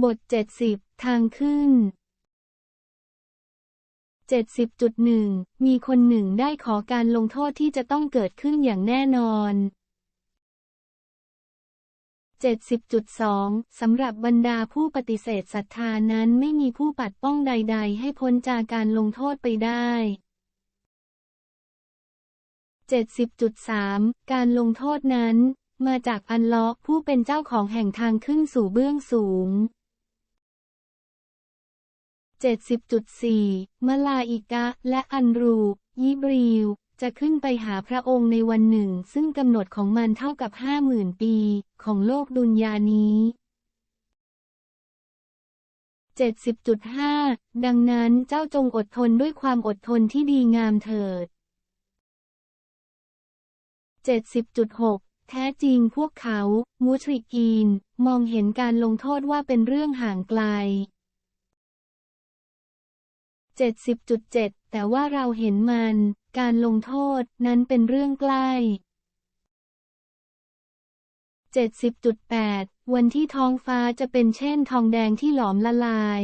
บท 70 ทางขึ้น 70.1 มีคนหนึ่งได้ขอการลงโทษที่จะต้องเกิดขึ้นอย่างแน่นอน 70.2 สำหรับบรรดาผู้ปฏิเสธศรัทธานั้นไม่มีผู้ปัดป้องใด ๆ ให้พ้นจากการลงโทษไปได้ 70.3 การลงโทษนั้นมาจากอันล็อกผู้เป็นเจ้าของแห่งทางขึ้นสู่เบื้องสูง 70.4 มลาอิกะ และอันรู ยิบรีว จะขึ้นไปหาพระองค์ในวันหนึ่ง ซึ่งกำหนดของมันเท่ากับห้าหมื่นปี ของโลกดุนยานี้ 70.5 ดังนั้นเจ้าจงอดทนด้วยความอดทนที่ดีงามเถิด 70.6 แท้จริงพวกเขา มุชริกีน มองเห็นการลงโทษว่าเป็นเรื่องห่างไกล 70.7 แต่ว่าเราเห็นมัน การลงโทษนั้นเป็นเรื่องใกล้ 70.8 วันที่ท้องฟ้าจะเป็นเช่นทองแดงที่หลอมละลาย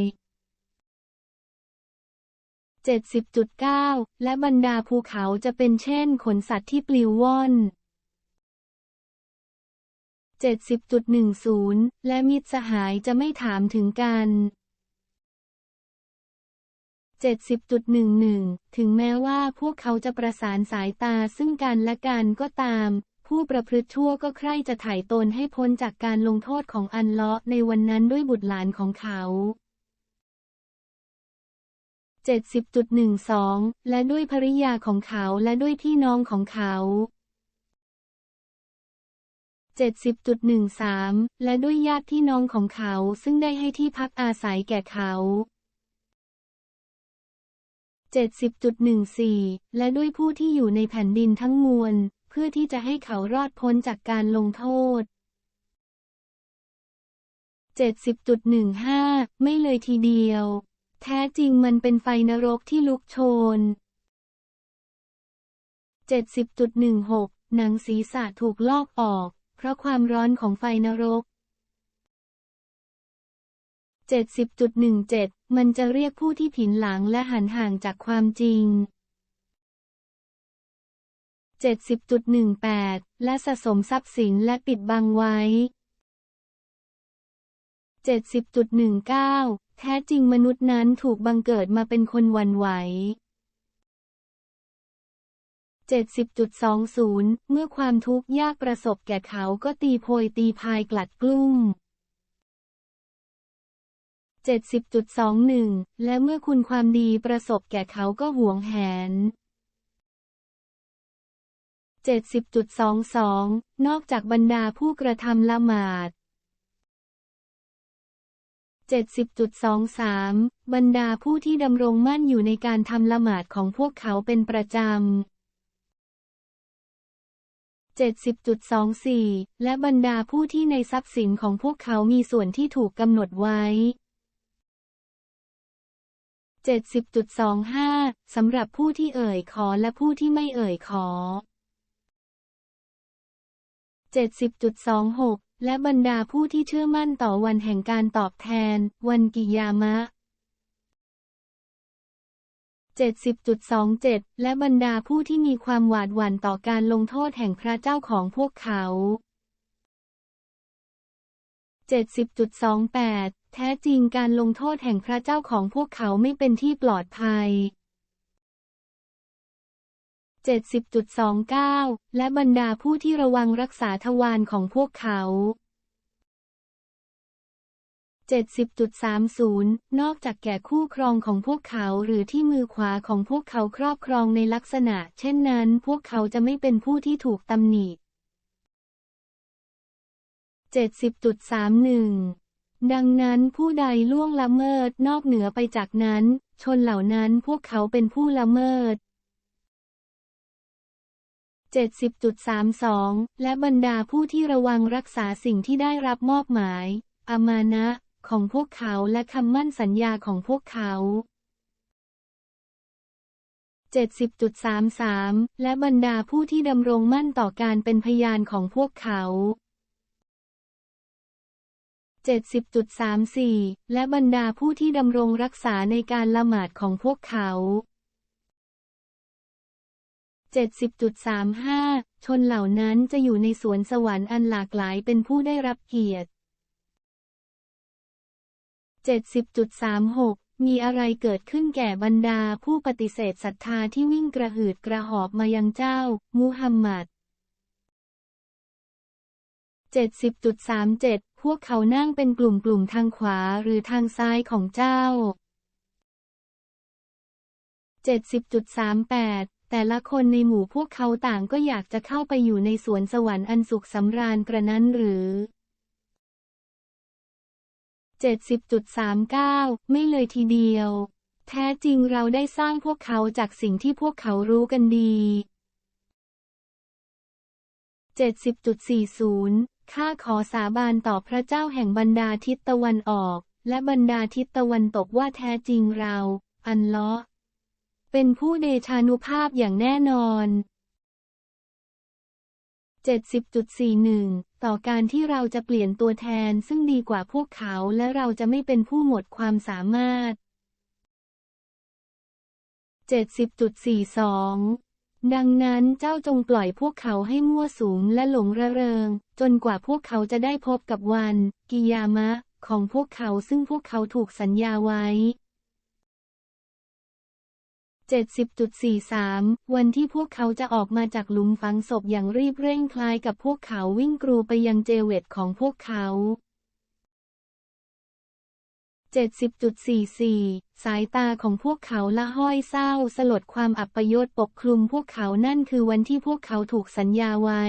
70.9 และบรรดาภูเขาจะเป็นเช่นขนสัตว์ที่ปลิวว่อน 70.10 และมิตรสหายจะไม่ถามถึงกัน 70.11 ถึงแม้ว่าพวกเขาจะประสานสายตาซึ่งกันและกันก็ตาม ผู้ประพฤติชั่วก็ใคร่จะถ่ายตนให้พ้นจากการลงโทษของอันเลาะในวันนั้นด้วยบุตรหลานของเขา 70.12 และด้วยภริยาของเขาและด้วยพี่น้องของเขา 70.13 และด้วยญาติพี่น้องของเขาซึ่งได้ให้ที่พักอาศัยแก่เขา 70.14 และด้วยผู้ที่อยู่ในแผ่นดินทั้งมวล เพื่อที่จะให้เขารอดพ้นจากการลงโทษ 70.15 ไม่เลยทีเดียว แท้จริงมันเป็นไฟนรกที่ลุกโชน 70.16 หนังศีรษะถูกลอกออก เพราะความร้อนของไฟนรก 70.17 มันจะเรียกผู้ที่ผินหลังและหันห่างจากความจริง 70.18 และสะสมทรัพย์สินและปิดบังไว้ 70.19 แท้จริงมนุษย์นั้นถูกบังเกิดมาเป็นคนวันไหว 70.20 เมื่อความทุกข์ยากประสบแก่เขาก็ตีโพยตีพายกลัดกลุ้ม 70.21 และเมื่อคุณความดีประสบแก่เขาก็หวงแหน 70.22 นอกจากบรรดาผู้กระทำละหมาด 70.23 บรรดาผู้ที่ดำรงมั่นอยู่ในการทำละหมาดของพวกเขาเป็นประจำ70.24 และบรรดาผู้ที่ในทรัพย์สินของพวกเขามีส่วนที่ถูกกำหนดไว้ 70.25 สำหรับผู้ที่เอ่ยขอและผู้ที่ไม่เอ่ยขอ 70.26 และบรรดาผู้ที่เชื่อมั่นต่อวันแห่งการตอบแทน วันกิยามะ 70.27 และบรรดาผู้ที่มีความหวาดหวั่นต่อการลงโทษแห่งพระเจ้าของพวกเขา70.28 แท้จริงการลงโทษแห่งพระเจ้าของพวกเขาไม่เป็นที่ปลอดภัย 70.29 และบรรดาผู้ที่ระวังรักษาทวารของพวกเขา 70.30 นอกจากแก่คู่ครองของพวกเขาหรือที่มือขวาของพวกเขาครอบครองในลักษณะ เช่นนั้น พวกเขาจะไม่เป็นผู้ที่ถูกตำหนิ 70.31 ดังนั้นผู้ใดล่วงละเมิดนอกเหนือไปจากนั้น ชนเหล่านั้นพวกเขาเป็นผู้ละเมิด 70.32 และบรรดาผู้ที่ระวังรักษาสิ่งที่ได้รับมอบหมาย อามานะ ของพวกเขาและคำมั่นสัญญาของพวกเขา 70.33 และบรรดาผู้ที่ดำรงมั่นต่อการเป็นพยานของพวกเขา 70.34 และบรรดาผู้ที่ดำรงรักษาในการละหมาดของพวกเขา 70.35 ชนเหล่านั้นจะอยู่ในสวนสวรรค์อันหลากหลายเป็นผู้ได้รับเกียรติ 70.36มีอะไรเกิดขึ้นแก่บรรดาผู้ปฏิเสธศรัทธาที่วิ่งกระหืดกระหอบมายังเจ้ามุฮัมหมัด 70.37 พวกเขานั่งเป็นกลุ่มๆทางขวาหรือทางซ้ายของเจ้า 70.38แต่ละคนในหมู่พวกเขาต่างก็อยากจะเข้าไปอยู่ในสวนสวรรค์อันสุขสำราญกระนั้นหรือ 70.39 ไม่เลยทีเดียว แท้จริงเราได้สร้างพวกเขาจากสิ่งที่พวกเขารู้กันดี 70.40 ข้าขอสาบานต่อพระเจ้าแห่งบรรดาทิศตะวันออก และบรรดาทิศตะวันตกว่าแท้จริงเรา อันเลาะเป็นผู้เดชานุภาพอย่างแน่นอน 70.41 ต่อการที่เราจะเปลี่ยนตัวแทนซึ่งดีกว่าพวกเขาและเราจะไม่เป็นผู้หมดความสามารถ 70.42 ดังนั้นเจ้าจงปล่อยพวกเขาให้มั่วสุมและหลงระเริง จนกว่าพวกเขาจะได้พบกับวัน กิยามะ ของพวกเขาซึ่งพวกเขาถูกสัญญาไว้ 70.43 วันที่พวกเขาจะออกมาจากหลุมฝังศพอย่างรีบเร่งคล้ายกับพวกเขาวิ่งกรูไปยังเจเวตของพวกเขา 70.44 สายตาของพวกเขาละห้อยเศร้าสลดความอับปยศปกคลุมพวกเขานั่นคือวันที่พวกเขาถูกสัญญาไว้